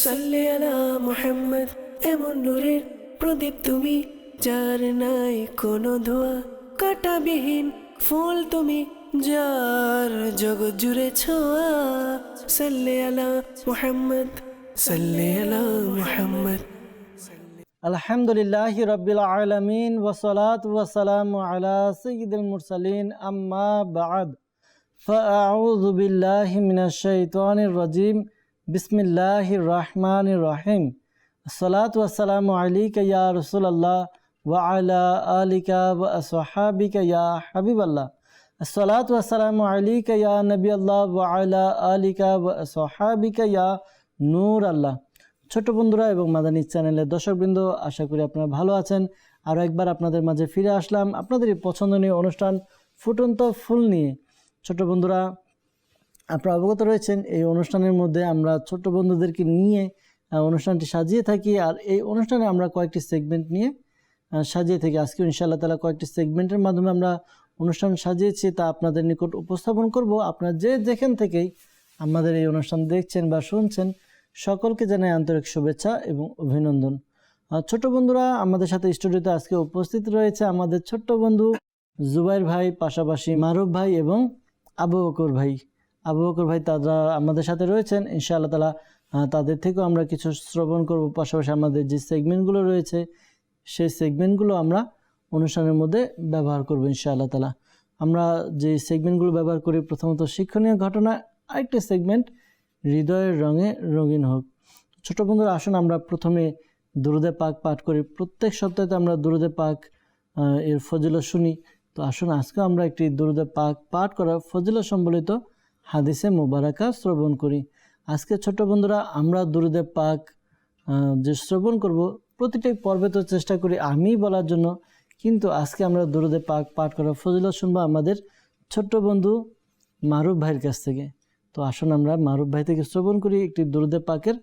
সাল্লে আলা মুহাম্মদ এমন নূরের প্রদীপ তুমি যার নাই কোনো ধোয়া কাটাবিহীন ফুল তুমি যার জগৎ জুড়ে ছোঁয়া সাল্লে আলা মুহাম্মদ সাল্লে আলা মুহাম্মদ আলহামদুলিল্লাহ রবিল আলমিন ওসলাত ওয়াসালাম আলা সঈদুল মুরসালিন আম্মা বাদ فأعوذ بالله من الشيطان الرجيم বিসমিল্লাহ রহমান রহিম। সালাত ওয়াসালাম আলিকা রসুল্লাহ রসুলাল্লাহ ওয়া আলা আলিকা সোহাবিকা ইয়া হাবিবাল্লাহ। সালাত ওয়াসালাম আলিকা নবী আল্লাহ ওয়া আলা আলিকা সোহাবিকা নূর আল্লাহ ছোট বন্ধুরা এবং মাদানী চ্যানেলের দর্শকবৃন্দ, আশা করি আপনারা ভালো আছেন। আরও একবার আপনাদের মাঝে ফিরে আসলাম আপনাদের পছন্দনীয় অনুষ্ঠান ফুটন্ত ফুল নিয়ে। ছোট বন্ধুরা আপনারা অবগত রয়েছেন। এই অনুষ্ঠানের মধ্যে আমরা ছোট বন্ধুদেরকে নিয়ে অনুষ্ঠানটি সাজিয়ে থাকি আর এই অনুষ্ঠানে আমরা কয়েকটি সেগমেন্ট নিয়ে সাজিয়ে থাকি। আজকে ইনশাআল্লাহ তালা কয়েকটি সেগমেন্টের মাধ্যমে আমরা অনুষ্ঠান সাজিয়েছি তা আপনাদের নিকট উপস্থাপন করব। আপনারা যে যেখান থেকেই আমাদের এই অনুষ্ঠান দেখছেন বা শুনছেন, সকলকে জানাই আন্তরিক শুভেচ্ছা এবং অভিনন্দন। ছোট বন্ধুরা, আমাদের সাথে স্টুডিওতে আজকে উপস্থিত রয়েছে আমাদের ছোট্ট বন্ধু জুবাইর ভাই, পাশাপাশি মারুফ ভাই এবং আবু বকর ভাই। আবু বকর ভাই তারা আমাদের সাথে রয়েছেন। ইনশাআল্লাহ তালা তাদের থেকেও আমরা কিছু শ্রবণ করব। পাশাপাশি আমাদের যে সেগমেন্টগুলো রয়েছে, সেই সেগমেন্টগুলো আমরা অনুষ্ঠানের মধ্যে ব্যবহার করব ইনশাআল্লাহ তালা আমরা যে সেগমেন্টগুলো ব্যবহার করি, প্রথমত শিক্ষণীয় ঘটনা, আরেকটি সেগমেন্ট হৃদয়ের রঙে রঙিন হোক। ছোট বন্ধুরা, আসুন আমরা প্রথমে দুরুদে পাক পাঠ করি। প্রত্যেক সপ্তাহে আমরা দুরুদে পাক এর ফজিলত শুনি। তো আসুন, আজকেও আমরা একটি দুরুদে পাক পাঠ করা ফজিলত সম্বলিত হাদিসে মোবারকা শ্রবণ করি। আজকে ছোট বন্ধুরা, আমরা দুরুদে পাক যে শ্রবণ করব, প্রতিটি পর্বে তো চেষ্টা করি আমি বলার জন্য। কিন্তু আজকে আমরা দুরুদে পাক পাঠ করা ফজিলত শুনব আমাদের ছোট্ট বন্ধু মারুফ ভাইয়ের কাছ থেকে। তো আসুন আমরা মারুফ ভাই থেকে শ্রবণ করি একটি দুরুদে পাকের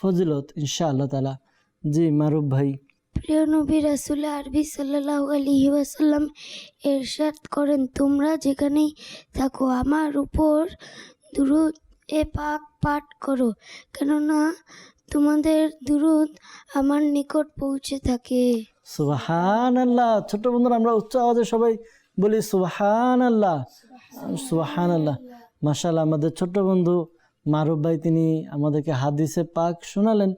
ফজিলত ইনশা আল্লাহ তালা জি মারুফ ভাই। প্রিয় নবী রাসুল আরবি সাল্লাহ আলহি ওয়াসাল্লাম এরশাদ করেন, তোমরা যেখানেই থাকো, আমার উপর দুরুদ এ পাক পাঠ করো, কেননা তোমাদের দুরুদ আমার নিকট পৌঁছে থাকে। সুবাহান আল্লাহ ছোট বন্ধুরা, আমরা উচ্চ আওয়াজে সবাই বলি সুবাহান আল্লাহ সুবাহান আল্লাহ মাসাল্লাহ আমাদের ছোট্ট বন্ধু মারুফ ভাই, তিনি আমাদেরকে হাদিসে পাক শোনালেন।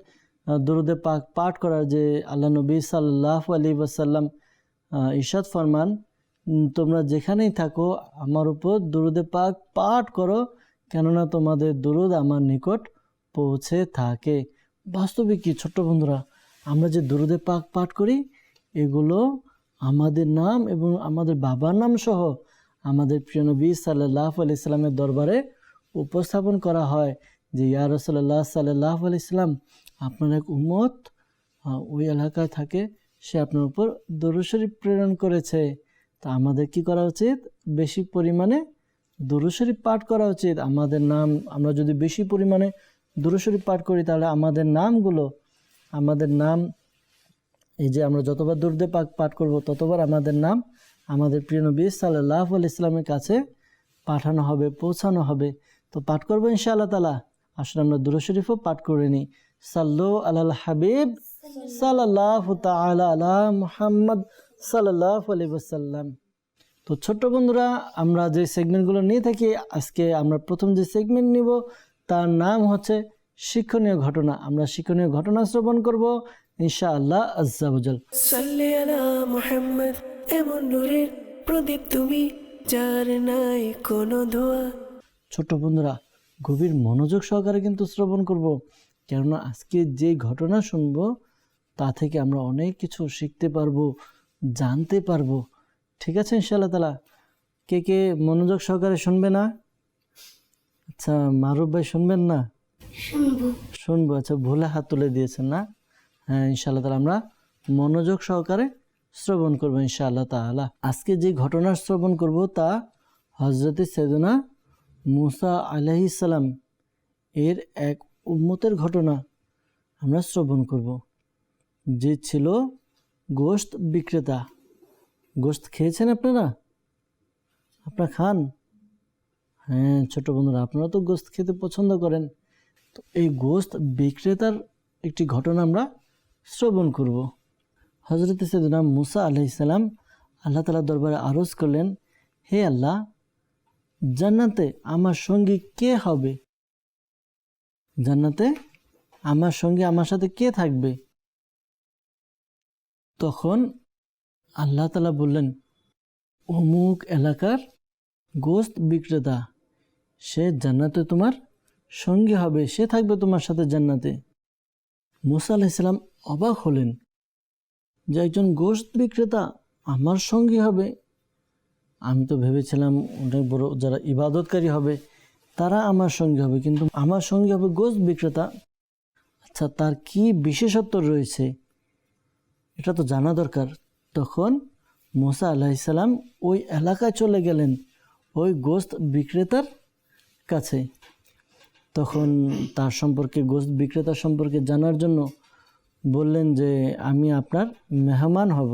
দুরুদে পাক পাঠ করার যে আল্লাহ নবী সাল্লাহ আলী ওয়াসাল্লাম ইরশাদ ফরমান তোমরা যেখানেই থাকো আমার উপর দুরুদে পাক পাঠ করো, কেননা তোমাদের দুরুদ আমার নিকট পৌঁছে থাকে। বাস্তবে কি, ছোট্ট বন্ধুরা, আমরা যে দুরুদে পাক পাঠ করি, এগুলো আমাদের নাম এবং আমাদের বাবার নাম সহ আমাদের প্রিয় নবী সাল্লাহ আলি ইসলামের দরবারে উপস্থাপন করা হয় যে, ইয়া রসল্লাহ সাল্লাহ আলি ইসলাম আপনার এক উম্মত আহ, ওই এলাকায় থাকে সে আপনার উপর দরুশরী প্রেরণ করেছে। তা আমাদের কি করা উচিত? বেশি পরিমাণে দুরুশরী পাঠ করা উচিত। আমাদের নাম আমরা যদি বেশি পরিমাণে দুরুশরী পাঠ করি তাহলে আমাদের নামগুলো আমাদের নাম এই যে আমরা যতবার দুর্দে পাক পাঠ করব ততবার আমাদের নাম আমাদের প্রিয় নবী সাল্লাহ আল ইসলামের কাছে পাঠানো হবে পৌঁছানো হবে। তো পাঠ করব ইনশাআল্লাহ তালা আসলে আমরা দুরু শরীফও পাঠ করে নিই। সাল্লু আলাল হাবিব সাল্লাহ তালা আলা মুহাম্মদ সাল্লাহ আলি ওসাল্লাম তো ছোট্ট বন্ধুরা আমরা যে সেগমেন্টগুলো নিয়ে থাকি আজকে আমরা প্রথম যে সেগমেন্ট নিব তার নাম হচ্ছে শিক্ষণীয় ঘটনা। আমরা শিক্ষণীয় ঘটনা শ্রবণ করব ইনশাআল্লাহ আজ্জাবুজাল সাল্লে আলা মুহাম্মদ এমন নূরের প্রদীপ তুমি যার নাই কোনো ধোয়া। ছোট বন্ধুরা গভীর মনোযোগ সহকারে কিন্তু শ্রবণ করব। কেননা আজকে যে ঘটনা শুনব তা থেকে আমরা অনেক কিছু শিখতে পারব জানতে পারব। ঠিক আছে ইনশাআল্লাহ তালা? কে কে মনোযোগ সহকারে শুনবে না? আচ্ছা মারুফ ভাই শুনবেন না? শুনব। আচ্ছা ভুলে হাত তুলে দিয়েছেন না? হ্যাঁ ইনশাআল্লাহ তালা আমরা মনোযোগ সহকারে শ্রবণ করব ইনশাআল্লাহ তাআলা আজকে যে ঘটনা শ্রবণ করব তা হজরতে সেদনা মুসা আলাইসালাম এর এক উম্মতের ঘটনা আমরা শ্রবণ করব। যে ছিল গোশত বিক্রেতা। গোশত খেয়েছেন আপনারা? আপনারা খান? হ্যাঁ ছোট বন্ধুরা, আপনারা তো গোস্ত খেতে পছন্দ করেন। তো এই গোস্ত বিক্রেতার একটি ঘটনা আমরা শ্রবণ করব। হজরত সৈদনা মুসা আলাইসাল্লাম আল্লাহ তালা দরবারে আরজ করলেন, হে আল্লাহ, জান্নাতে আমার সঙ্গী কে হবে? জান্নাতে? আমার সঙ্গে আমার সাথে কে থাকবে? তখন আল্লাহ তালা বললেন, অমুক এলাকার গোস্ত বিক্রেতা, সে জান্নাতে তোমার সঙ্গী হবে, সে থাকবে তোমার সাথে জান্নাতে। মুসা আলাইসাল্লাম অবাক হলেন, যে একজন গোস্ত বিক্রেতা আমার সঙ্গী হবে? আমি তো ভেবেছিলাম অনেক বড় যারা ইবাদতকারী হবে তারা আমার সঙ্গী হবে কিন্তু আমার সঙ্গী হবে গোস্ত বিক্রেতা। আচ্ছা তার কি বিশেষত্ব রয়েছে? এটা তো জানা দরকার। তখন মোসা আলাহিসাল্লাম ওই এলাকায় চলে গেলেন ওই গোস্ত বিক্রেতার কাছে। তখন তার সম্পর্কে গোস্ত বিক্রেতা সম্পর্কে জানার জন্য বললেন যে আমি আপনার মেহমান হব।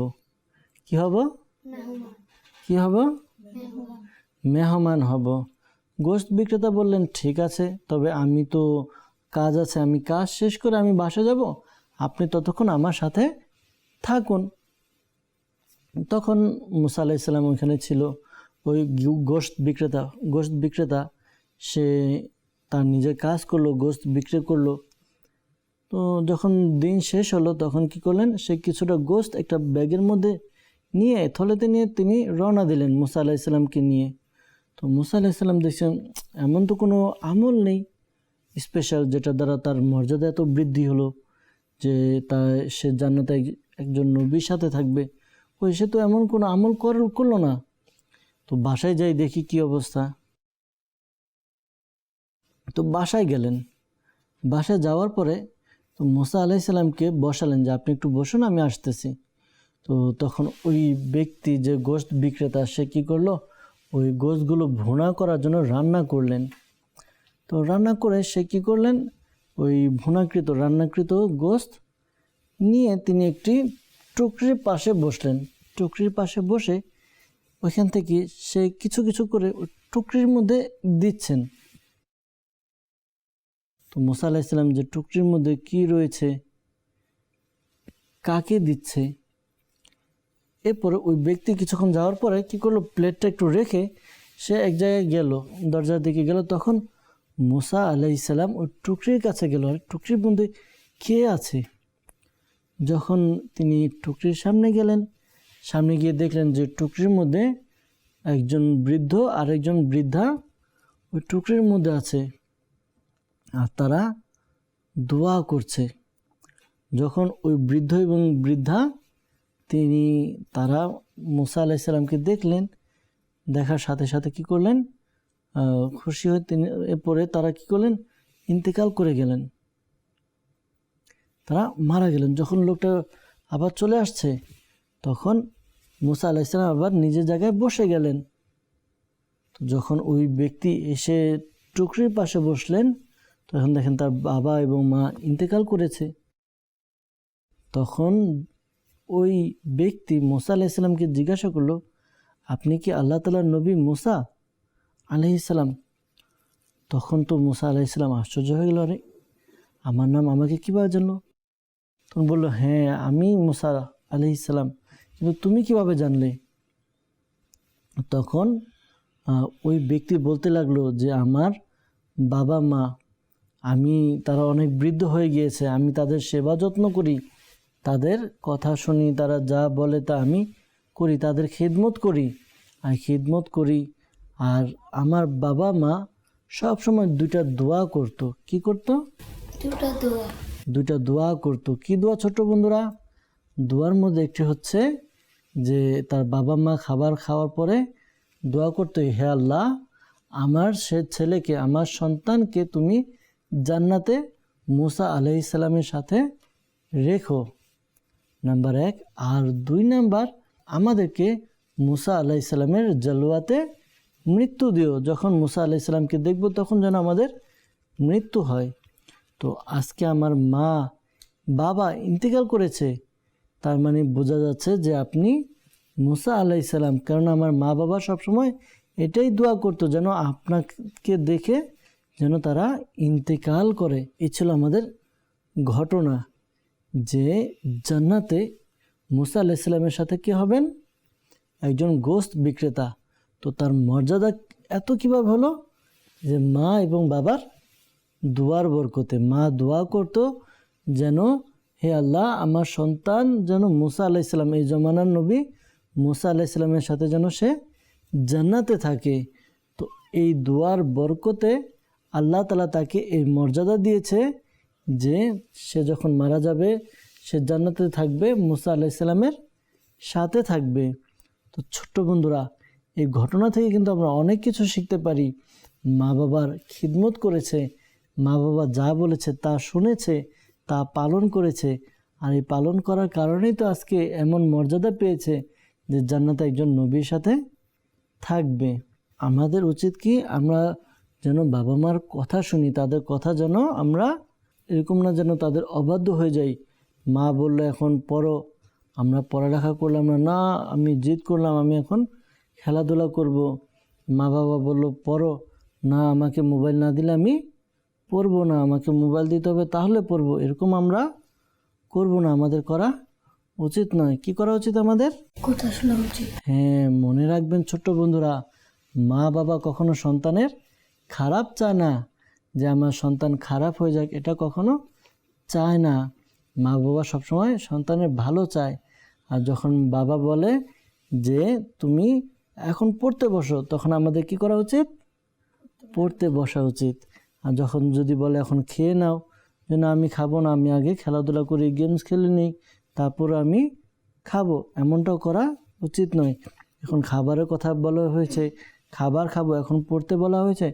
কি হব? কি হব? মেহমান হব। গোস্ত বিক্রেতা বললেন, ঠিক আছে, তবে আমি তো কাজ আছে, আমি কাজ শেষ করে আমি বাসা যাব। আপনি ততক্ষণ আমার সাথে থাকুন। তখন মুসা আলাইসাল্লাম ওইখানে ছিল। ওই গু- গোশত বিক্রেতা গোশত বিক্রেতা, সে তার নিজের কাজ করল গোশত বিক্রি করল। তো যখন দিন শেষ হলো, তখন কি করলেন, সে কিছুটা গোশত একটা ব্যাগের মধ্যে নিয়ে থলেতে নিয়ে তিনি রওনা দিলেন মুসা আলাইসাল্লামকে নিয়ে। তো মুসা আলাইসাল্লাম দেখছেন, এমন তো কোনো আমল নেই স্পেশাল যেটা দ্বারা তার মর্যাদা এত বৃদ্ধি হলো যে তা সে জান্নাতে একজন নবীর সাথে থাকবে। ওই সে তো এমন কোনো আমল কর, করল না। তো বাসায় যাই দেখি কি অবস্থা। তো বাসায় গেলেন। বাসায় যাওয়ার পরে তো মোসা আলাইসাল্লামকে বসালেন যে, আপনি একটু বসুন, আমি আসতেছি। তো তখন ওই ব্যক্তি যে গোশত বিক্রেতা, সে কী করল? ওই গোশতগুলো ভুনা করার জন্য রান্না করলেন। তো রান্না করে সে কী করলেন? ওই ভুনাকৃত, রান্নাকৃত গোশত নিয়ে তিনি একটি টুকরির পাশে বসলেন। টুকরির পাশে বসে ওইখান থেকে সে কিছু কিছু করে টুকরির মধ্যে দিচ্ছেন। তো মোসা আলাহিসাল্লাম যে টুকরির মধ্যে কি রয়েছে, কাকে দিচ্ছে? এরপরে ওই ব্যক্তি কিছুক্ষণ যাওয়ার পরে কি করল? প্লেটটা একটু রেখে সে এক জায়গায় গেল। দরজার দিকে গেল। তখন মুসা আলাইসাল্লাম ওই টুকরির কাছে গেল। আর টুকরির মধ্যে কে আছে? যখন তিনি টুকরির সামনে গেলেন, সামনে গিয়ে দেখলেন যে টুকরির মধ্যে একজন বৃদ্ধ আর একজন বৃদ্ধা ওই টুকরির মধ্যে আছে। আর তারা দোয়া করছে। যখন ওই বৃদ্ধ এবং বৃদ্ধা তিনি, তারা মুসা আলাইসাল্লামকে দেখলেন, দেখার সাথে সাথে কি করলেন? খুশি হয়ে তিনি, এরপরে তারা কি করলেন? ইন্তেকাল করে গেলেন। তারা মারা গেলেন। যখন লোকটা আবার চলে আসছে, তখন মুসা আলাইসালাম আবার নিজের জায়গায় বসে গেলেন। তো যখন ওই ব্যক্তি এসে টুকরির পাশে বসলেন, তখন দেখেন তার বাবা এবং মা ইন্তেকাল করেছে। তখন ওই ব্যক্তি মুসা আলাইসাল্লামকে জিজ্ঞাসা করল, আপনি কি আল্লাহ তালার নবী মুসা আলাইসাল্লাম তখন তো মুসা আলাইসাল্লাম আশ্চর্য হয়ে গেল, আরে, আমার নাম আমাকে কীভাবে জানলো? তখন বলল হ্যাঁ আমি মুসা আলাইসাল্লাম কিন্তু তুমি কীভাবে জানলে? তখন ওই ব্যক্তি বলতে লাগল যে, আমার বাবা মা আমি, তারা অনেক বৃদ্ধ হয়ে গিয়েছে, আমি তাদের সেবা যত্ন করি তাদের কথা শুনি তারা যা বলে তা আমি করি তাদের খিদমত করি। আর খিদমত করি আর আমার বাবা মা সব সময় দুইটা দোয়া করতো। কি করতো? দুটা দোয়া। দুইটা দোয়া করতো। কি দোয়া ছোট বন্ধুরা? দোয়ার মধ্যে একটি হচ্ছে যে তার বাবা মা খাবার খাওয়ার পরে দোয়া করতো হে আল্লাহ আমার সে ছেলেকে আমার সন্তানকে তুমি জান্নাতে মুসা আলাইসাল্লামের সাথে রেখো। নাম্বার এক। আর দুই নাম্বার, আমাদেরকে মুসা আলাইসাল্লামের জলওয়াতে মৃত্যু দিও। যখন মুসা আলাইসাল্লামকে দেখব, তখন যেন আমাদের মৃত্যু হয়। তো আজকে আমার মা, বাবা ইন্তেকাল করেছে। তার মানে বোঝা যাচ্ছে যে আপনি মুসা আলাইসাল্লাম কারণ আমার মা বাবা সবসময় এটাই দোয়া করতো, যেন আপনাকে দেখে যেন তারা ইন্তেকাল করে। এ ছিল আমাদের ঘটনা। যে জান্নাতে মুসা আলাহ ইসলামের সাথে কি হবেন? একজন গোস্ত বিক্রেতা। তো তার মর্যাদা এত কীভাবে হলো? যে মা এবং বাবার দুয়ার বরকতে, মা দোয়া করতো যেন হে আল্লাহ, আমার সন্তান যেন মুসা আলাহ ইসলাম এই জমানার নবী মুসা আলাহ ইসলামের সাথে যেন সে জান্নাতে থাকে। তো এই দুয়ার বরকতে আল্লাহ তালা তাকে এই মর্যাদা দিয়েছে যে সে যখন মারা যাবে, সে জান্নাতে থাকবে, মুসা আলাহ ইসলামের সাথে থাকবে। তো ছোট্ট বন্ধুরা, এই ঘটনা থেকে কিন্তু আমরা অনেক কিছু শিখতে পারি। মা বাবার খিদমত করেছে, মা বাবা যা বলেছে তা শুনেছে, তা পালন করেছে। আর এই পালন করার কারণেই তো আজকে এমন মর্যাদা পেয়েছে যে জান্নাতে একজন নবীর সাথে থাকবে। আমাদের উচিত কি আমরা যেন বাবা মার কথা শুনি, তাদের কথা যেন আমরা এরকম না যেন তাদের অবাধ্য হয়ে যাই। মা বলল এখন পড়ো। আমরা পড়ালেখা করলাম না না আমি জিদ করলাম আমি এখন খেলাধুলা করব। মা বাবা বলল পড়ো। না আমাকে মোবাইল না দিলে আমি পড়ব না আমাকে মোবাইল দিতে হবে তাহলে পড়ব। এরকম আমরা করব না আমাদের করা উচিত নয়। কি করা উচিত আমাদের? কথা শোনা উচিত। হ্যাঁ মনে রাখবেন ছোট্ট বন্ধুরা মা বাবা কখনো সন্তানের খারাপ চায় না। যে আমার সন্তান খারাপ হয়ে যাক, এটা কখনো চায় না। মা বাবা সবসময় সন্তানের ভালো চায়। আর যখন বাবা বলে যে, তুমি এখন পড়তে বসো, তখন আমাদের কি করা উচিত? পড়তে বসা উচিত। আর যখন যদি বলে, এখন খেয়ে নাও, যে, না, আমি খাব না, আমি আগে খেলাধুলা করি গেমস খেলে নিই, তারপর আমি খাব। এমনটাও করা উচিত নয়। এখন খাবারের কথা বলা হয়েছে, খাবার খাব, এখন পড়তে বলা হয়েছে,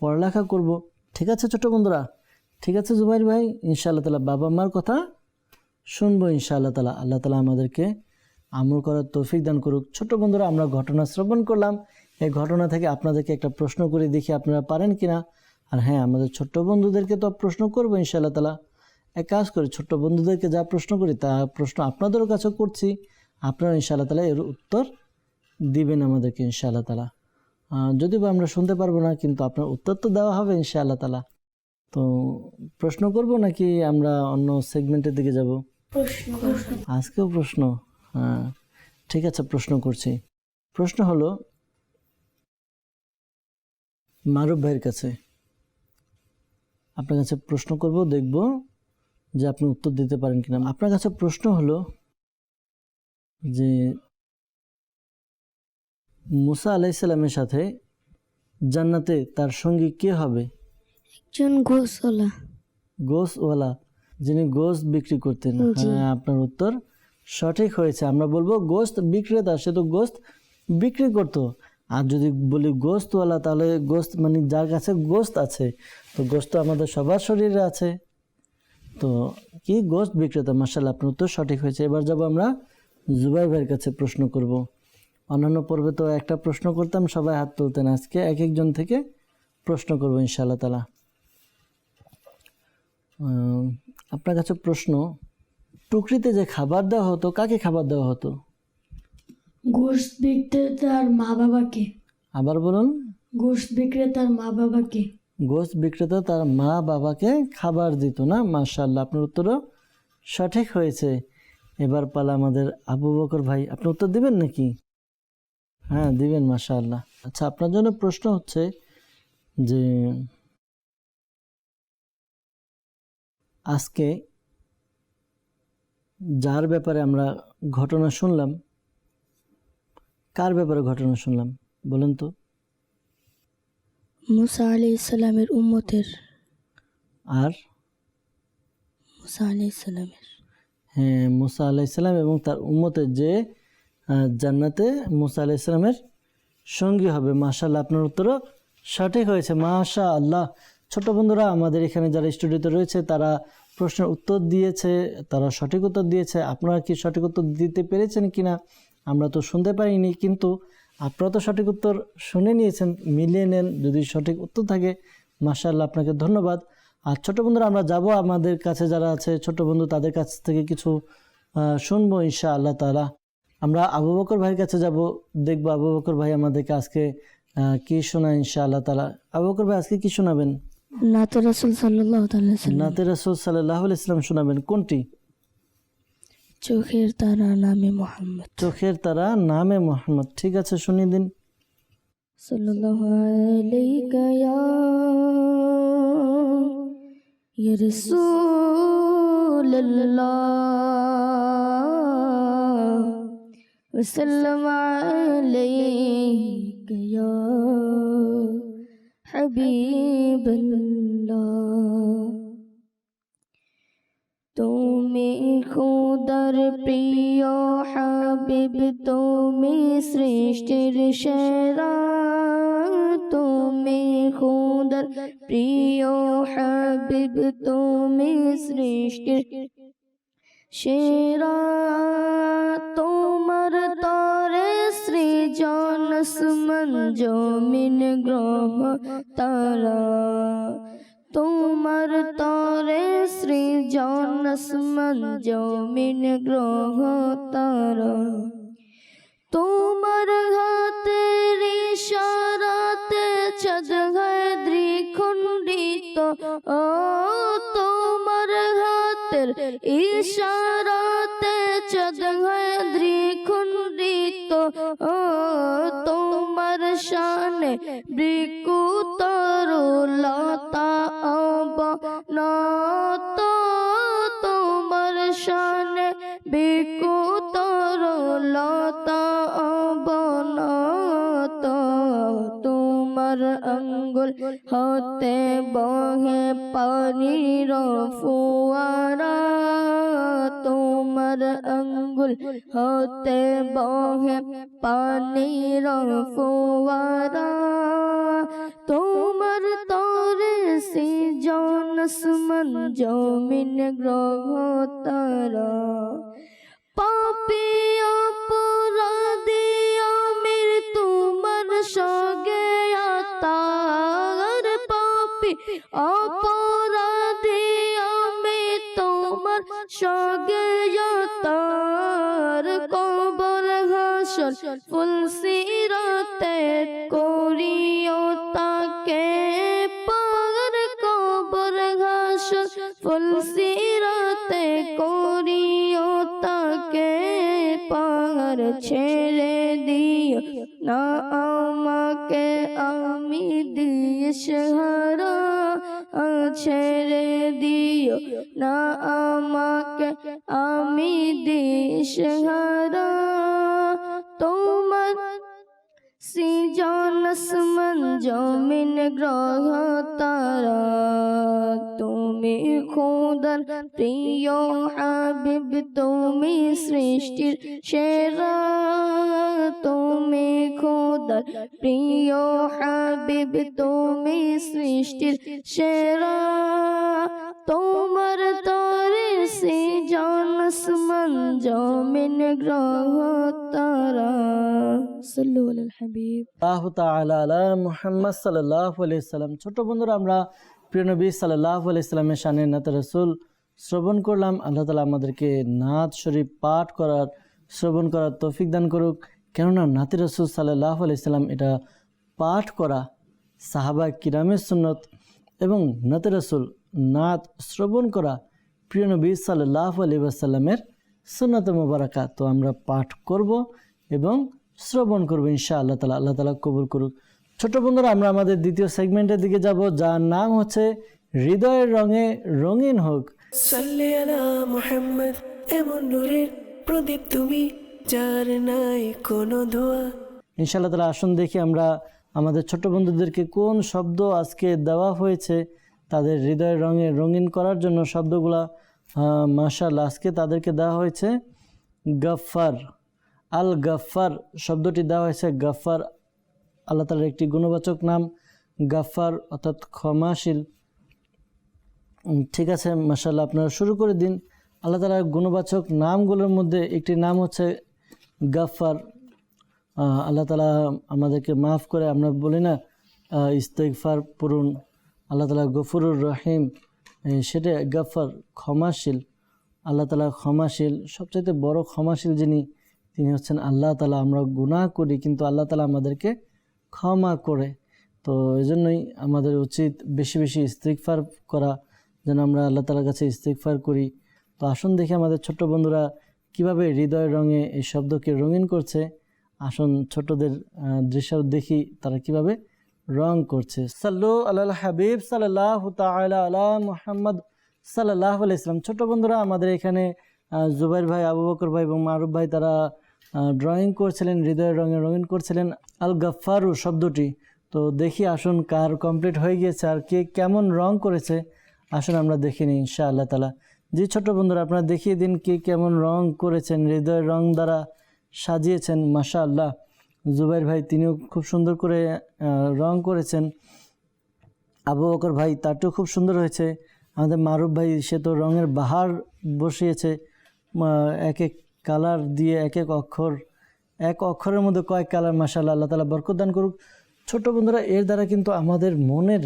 পড়ালেখা করব। ঠিক আছে ছোট বন্ধুরা? ঠিক আছে জুবাইর ভাই? ইনশাআল্লাহ তালা বাবা মার কথা শুনব ইনশাআল্লাহ তালা আল্লাহ তালা আমাদেরকে আমল করার তৌফিক দান করুক। ছোট বন্ধুরা, আমরা ঘটনা শ্রবণ করলাম। এই ঘটনা থেকে আপনাদেরকে একটা প্রশ্ন করে দেখি আপনারা পারেন কিনা। আর হ্যাঁ আমাদের ছোট্ট বন্ধুদেরকে তো প্রশ্ন করব ইনশাআল্লাহ তালা এক কাজ করি ছোট্ট বন্ধুদেরকে যা প্রশ্ন করি, তা প্রশ্ন আপনাদেরও কাছেও করছি। আপনারা ইনশাআল্লাহ তালা এর উত্তর দিবেন আমাদেরকে ইনশাআল্লাহ তালা যদিও বা আমরা শুনতে পারব না কিন্তু আপনার উত্তর তো দেওয়া হবে ইনশাআল্লাহ তালা। তো প্রশ্ন করব নাকি আমরা অন্য সেগমেন্টের দিকে যাব? আজকেও প্রশ্ন। হ্যাঁ ঠিক আছে প্রশ্ন করছি। প্রশ্ন হলো মারুফ ভাইয়ের কাছে আপনার কাছে প্রশ্ন করব দেখব যে আপনি উত্তর দিতে পারেন কিনা। আপনার কাছে প্রশ্ন হলো যে মুসা আলাইসাল্লামের সাথে জান্নাতে তার সঙ্গী কে হবে? একজন গোসলা গোসওয়ালা যিনি গোস্ত বিক্রি করতেন। হ্যাঁ আপনার উত্তর সঠিক হয়েছে। আমরা বলব গোস্ত বিক্রেতা সে তো গোস্ত বিক্রি করতো। আর যদি বলি গোস্তওয়ালা তাহলে গোস্ত মানে যার কাছে গোস্ত আছে তো গোস্ত আমাদের সবার শরীরে আছে। তো কি গোস্ত বিক্রেতা? মার্শাল আপনার উত্তর সঠিক হয়েছে। এবার যাব আমরা জুবাই ভাইয়ের কাছে প্রশ্ন করব। অন্যান্য পর্বে তো একটা প্রশ্ন করতাম সবাই হাত তুলতেন আজকে। এক একজন থেকে প্রশ্ন করব ইনশাআল্লাহ তালা আপনার কাছে প্রশ্ন টুকরিতে যে খাবার দেওয়া হতো কাকে খাবার দেওয়া হতো? গোশত বিক্রেতার মা বাবাকে। আবার বলুন। গোশত বিক্রেতার মা বাবাকে। গোস্ত বিক্রেতা তার মা বাবাকে খাবার দিত না? মাশাল্লাহ আপনার উত্তরও সঠিক হয়েছে। এবার পালা আমাদের আবু বকর ভাই আপনি উত্তর দিবেন নাকি? হ্যাঁ দিবেন মাশাল্লাহ আচ্ছা আপনার জন্য প্রশ্ন হচ্ছে যে আজকে যার ব্যাপারে আমরা ঘটনা শুনলাম কার ব্যাপারে ঘটনা শুনলাম বলেন তো? মুসা আলি ইসলামের উম্মতের। আর? মুসা আলি ইসলামের হ্যাঁ মুসা আলাইসাল্লাম এবং তার উম্মতের যে জান্নাতে মুসা আলাহ ইসলামের সঙ্গী হবে। মাশাল্লাহ আপনার উত্তরও সঠিক হয়েছে। মাশা আল্লাহ ছোট বন্ধুরা, আমাদের এখানে যারা স্টুডিওতে রয়েছে, তারা প্রশ্নের উত্তর দিয়েছে, তারা সঠিক উত্তর দিয়েছে। আপনারা কি সঠিক উত্তর দিতে পেরেছেন কি না আমরা তো শুনতে পারিনি কিন্তু আপনারা তো সঠিক উত্তর শুনে নিয়েছেন, মিলিয়ে নেন যদি সঠিক উত্তর থাকে। মাশাল্লাহ আপনাকে ধন্যবাদ। আর ছোট বন্ধুরা, আমরা যাব আমাদের কাছে যারা আছে, ছোট বন্ধু তাদের কাছ থেকে কিছু শুনব ইনশা আল্লাহ তালা আমরা আবু বকর ভাইয়ের কাছে যাব দেখব আবু বকর ভাই আমাদেরকে আজকে কি শোনায় ইনশা আল্লাহ তালা আবু বকর ভাই আজকে কি শোনাবেন? নাতে রাসুল সাল্লাহ নাতে রসুল সাল্লাহ ইসলাম শোনাবেন কোনটি? চোখের তারা নামে মোহাম্মদ। চোখের তারা নামে মোহাম্মদ ঠিক আছে শুনিয়ে দিন। সাল্লাল্লাহু আলাইকা ইয়া রাসূলুল্লাহ। وسلم عليك يا حبيب الله তুমি খুদার প্রিয় হাবিব তুমি সৃষ্টির সেরা তুমি খুদার প্রিয় হাবিব তুমি সৃষ্টির সেরা জমিন গ্রহ তারা। তোমার তরে সৃজন সুমন জমিন গ্রহ তারা। তোমার হাতের ইশারাতে চাঁদ হয় দ্বিখণ্ডিত, ও তোমার হাতের ইশারাতে শানে বৃকুতর লতা অবনত তোমার শানে বিকুতর লতা অবনত তোমার আঙ্গুল হতে বহে পানির ফুয়ারা, তোমার আঙ্গুল হতে বহে পানির ফুয়ারা। তোমার তরে সৃজন সুমন জমিন, গ্রহ, তারা। পাপি অপরাধী আমি তোমার সগে ফুল সিরাতে করিও তাকে। পার কবর হাসর ফুল সিরাতে করিও তাকে। পার ছেড়ে দিও না আমাকে, আমি দিস হারা ছেড়ে দিও না আমাকে, আমি দিস সৃজন আসমান জমিন গ্রহ তারা। তুমি খোদার প্রিয় হাবিব, তুমি সৃষ্টির সেরা। তুমি খোদার প্রিয় হাবিব, তুমি সৃষ্টির সেরা। তোমার সৃজন আসমান জমিন গ্রহ তারা হাবিব আল্লাহ তাআলা আলা মুহাম্মদ সাল্লাল্লাহু আলাইহি সাল্লাম ছোট বন্ধুরা, আমরা প্রিয় নবী সাল্লাল্লাহু আলাইহি সাল্লামের শানে নাত রাসূল শ্রবণ করলাম। আল্লাহ তাআলা আমাদেরকে নাত শরীফ পাঠ করার, শ্রবণ করার তৌফিক দান করুক। কেননা নাতি রাসূল সাল্লাল্লাহু আলাইহি সাল্লাম এটা পাঠ করা সাহাবা কিরামের সুন্নত এবং নাতে রাসূল নাত শ্রবণ করা প্রিয় নবী সাল্লাল্লাহু আলাইহি ওয়াসাল্লামের সুন্নত মুবারাকা তো আমরা পাঠ করব এবং শ্রবণ করব ইনশা আল্লাহ তালা আল্লাহ তালা কবুল করুক। ছোট বন্ধুরা আমরা আমাদের দ্বিতীয় সেগমেন্টের দিকে যাব যার নাম হচ্ছে হৃদয়ের রঙে রঙিন হোক। আলা এমন নূরের প্রদীপ তুমি যার নাই কোনো ধোয়া। ইনশাআল্লাহ তালা আসুন দেখি আমরা আমাদের ছোট বন্ধুদেরকে কোন শব্দ আজকে দেওয়া হয়েছে তাদের হৃদয়ের রঙে রঙিন করার জন্য শব্দগুলা মাশাল্লাহ আজকে তাদেরকে দেওয়া হয়েছে গফার আল গফার শব্দটি দেওয়া হয়েছে গফার আল্লাহ তালার একটি গুণবাচক নাম গাফার অর্থাৎ ক্ষমাশীল। ঠিক আছে মাসাল্লাহ আপনারা শুরু করে দিন। আল্লাহ তালার গুণবাচক নামগুলোর মধ্যে একটি নাম হচ্ছে গাফার আল্লাহ তালা আমাদেরকে মাফ করে আমরা বলি না আহ, ইস্তেগফার পূরণ আল্লাহ তালা গফুরুর রহিম। সেটা গাফার ক্ষমাশীল, আল্লাহ তালা ক্ষমাশীল, সবচাইতে বড় ক্ষমাশীল যিনি, তিনি হচ্ছেন আল্লাহ তালা আমরা গুনাহ করি, কিন্তু আল্লাহ তালা আমাদেরকে ক্ষমা করে। তো এই জন্যই আমাদের উচিত বেশি বেশি ইস্তিকফার করা, যেন আমরা আল্লাহ তালার কাছে ইস্তিকফার করি। তো আসুন দেখে আমাদের ছোট্ট বন্ধুরা কীভাবে হৃদয় রঙে এই শব্দকে রঙিন করছে। আসুন ছোটদের দৃশ্য দেখি তারা কীভাবে রং করছে। সাল্লু আল্লাহ হাবিব সাল্লাহ আলা মুহাম্মদ সাল্লাহ আলাইহি ইসলাম ছোট বন্ধুরা, আমাদের এখানে জুবাইর ভাই, আবু বকর ভাই এবং মারুফ ভাই তারা ড্রয়িং করছিলেন, হৃদয়ের রঙে রঙিন করছিলেন। আল গাফারু শব্দটি, তো দেখি আসুন কার কমপ্লিট হয়ে গিয়েছে আর কে কেমন রং করেছে। আসুন আমরা দেখে নিই ইনশা আল্লাহ তালা জি, ছোট বন্ধুরা, আপনারা দেখিয়ে দিন কে কেমন রং করেছেন, হৃদয়ের রং দ্বারা সাজিয়েছেন মাশা আল্লাহ জুবাইর ভাই তিনিও খুব সুন্দর করে রং করেছেন। আবু বকর ভাই তারটাও খুব সুন্দর হয়েছে। আমাদের মারুফ ভাই, সে তো রঙের বাহার বসিয়েছে। এক এক কালার দিয়ে এক এক অক্ষর, এক অক্ষরের মধ্যে কয়েক কালার মাসাল্লাহ আল্লাহ তালা বরকত দান করুক। ছোট বন্ধুরা, এর দ্বারা কিন্তু আমাদের মনের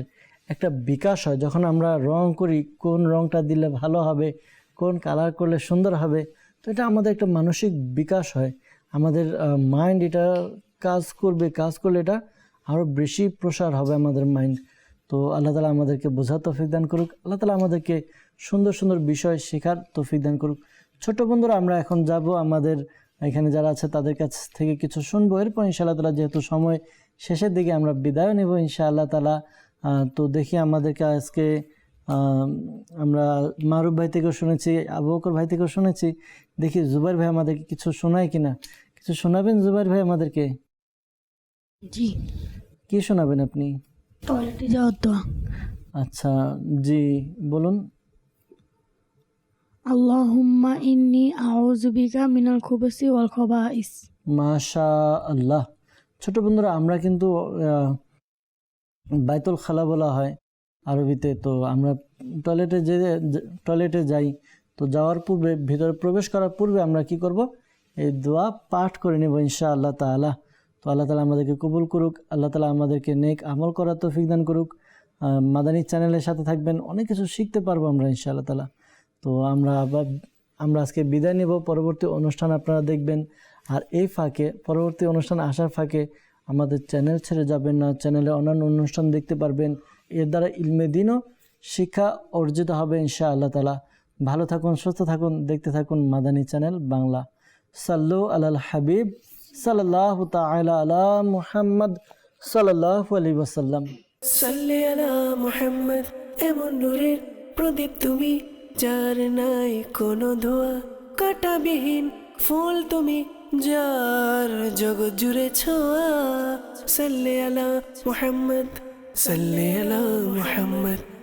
একটা বিকাশ হয়। যখন আমরা রং করি, কোন রংটা দিলে ভালো হবে, কোন কালার করলে সুন্দর হবে, তো এটা আমাদের একটা মানসিক বিকাশ হয়। আমাদের মাইন্ড এটা কাজ করবে, কাজ করলে এটা আরও বেশি প্রসার হবে আমাদের মাইন্ড তো আল্লাহ তালা আমাদেরকে বোঝার তৌফিক দান করুক। আল্লাহ তালা আমাদেরকে সুন্দর সুন্দর বিষয় শেখার তৌফিক দান করুক। ছোট বন্ধুরা, আমরা এখন যাব আমাদের এখানে যারা আছে তাদের কাছ থেকে কিছু শুনব। এরপর ইনশাআল্লাহ তালা যেহেতু সময় শেষের দিকে আমরা বিদায় নেব ইনশাআল্লাহ তালা। তো দেখি আমাদেরকে আজকে আমরা মারুফ ভাই থেকেও শুনেছি, আবু বকর ভাই থেকেও শুনেছি। দেখি জুবাইর ভাই আমাদেরকে কিছু শোনায় কিনা। কিছু শোনাবেন জুবাইর ভাই আমাদেরকে? জি। কি শোনাবেন আপনি? টয়লেটে যাওয়ার দোয়া। আচ্ছা জি বলুন। আল্লাহুম্মা ইন্নি আউযু বিকা মিনাল খুবুসি ওয়াল খাবাইস। মাশা আল্লাহ ছোট বন্ধুরা আমরা কিন্তু বাইতুল খালা বলা হয় আরবিতে। তো আমরা টয়লেটে যে টয়লেটে যাই তো যাওয়ার পূর্বে ভিতরে প্রবেশ করার পূর্বে আমরা কি করব? এই দোয়া পাঠ করে নেব ইনশা আল্লাহ তাআলা। তো আল্লাহ তালা আমাদেরকে কবুল করুক, আল্লাহ তালা আমাদেরকে নেক আমল করার তৌফিক দান করুক। মাদানী চ্যানেলের সাথে থাকবেন, অনেক কিছু শিখতে পারব আমরা ইনশা আল্লাহ তালা তো আমরা আবার, আমরা আজকে বিদায় নেব, পরবর্তী অনুষ্ঠান আপনারা দেখবেন। আর এই ফাঁকে, পরবর্তী অনুষ্ঠান আসার ফাঁকে আমাদের চ্যানেল ছেড়ে যাবেন না চ্যানেলে অন্যান্য অনুষ্ঠান দেখতে পারবেন। এর দ্বারা ইলমে দিনও শিক্ষা অর্জিত হবে ইনশা আল্লাহ তালা ভালো থাকুন, সুস্থ থাকুন, দেখতে থাকুন মাদানী চ্যানেল বাংলা। সাল্লু আলাল হাবিব। সাল্লাহ তাআলা আলা মুহাম্মদ সাল্লাল্লাহু আলাইহি ওয়াসাল্লাম। সাল্লে আলা মুহাম্মদ, এমন নূরের প্রদীপ তুমি, যার নাই কোনো ধোয়া। কাটাবিহীন ফুল তুমি, যার জগৎ জুড়ে ছোঁয়া। সাল্লে আলা মুহাম্মদ, সাল্লে আলা মুহাম্মদ।